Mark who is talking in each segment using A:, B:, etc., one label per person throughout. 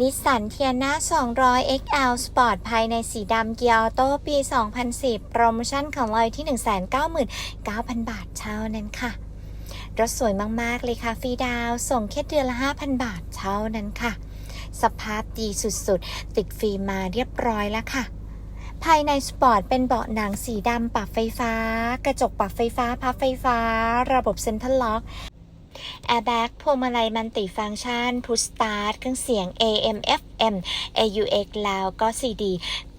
A: นิสสันเทียน่า200 XL Sport ภายในสีดำเกียร์โตปี 2010 โปรโมชั่นของเราอยที่ 199,000 บาทเท่านั้นค่ะ รถสวยมาก ๆ เลยค่ะฟรีดาวส่งแค่เดือนละ 5,000 บาทเท่านั้นค่ะ สภาพดีสุด ๆ ติดฟิล์มมาเรียบร้อยแล้วค่ะภายในสปอร์ตเป็นเบาะหนังสีดำปรับไฟฟ้า กระจกปรับไฟฟ้า พับไฟฟ้า ระบบเซ็นทรัลล็อก แอร์แบ็กพวงมาลัยมันติฟังก์ชันพุชสตาร์ทเครื่องเสียง AM FM AUX แล้วก็ CD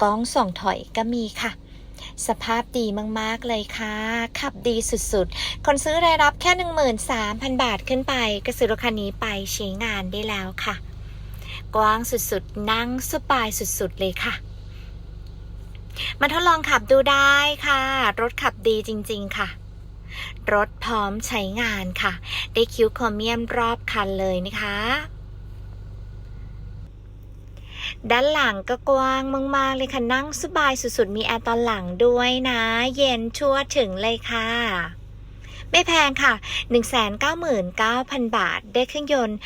A: กล้องส่องถอยก็มีค่ะ สภาพดีมาก ๆ เลยค่ะ ขับดีสุดๆ คนซื้อรายรับแค่ 13,000 บาทขึ้นไป ก็ซื้อรถคันนี้ไปใช้งานได้แล้วค่ะ กว้างสุดๆ นั่งสบายสุดๆ เลยค่ะมาทดลองขับดูได้ค่ะ รถขับดีจริง ๆ ค่ะ รถพร้อมใช้งานค่ะ ได้คิ้วโครเมียมรอบคันเลยนะคะด้านหลังก็กว้างมาก ๆ เลยค่ะ นั่งสบายสุด ๆ มีแอร์ตอนหลังด้วยนะ เย็นชั่วถึงเลยค่ะ ไม่แพงค่ะ 199,000 บาท ได้เครื่องยนต์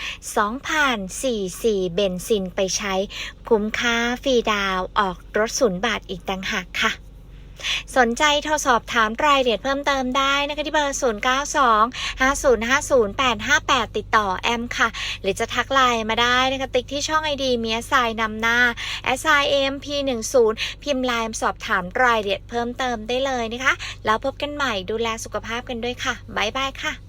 A: 2,044 เบนซินไปใช้ คุ้มค่าฟรีดาวออกรถศูนย์บาทอีกต่างหากค่ะ สนใจโทรสอบถามรายละเอียดเพิ่มเติมได้นะคะที่เบอร์ 092 5050 858 ติดต่อแอมค่ะ หรือจะทักไลน์มาได้นะคะติ๊กที่ช่องไอดีเมียสายนำหน้า s i m p 1 0พิมพ์ไลน์สอบถามรายละเอียดเพิ่มเติมได้เลยนะคะ แล้วพบกันใหม่ดูแลสุขภาพกันด้วยค่ะ บ๊ายบายค่ะ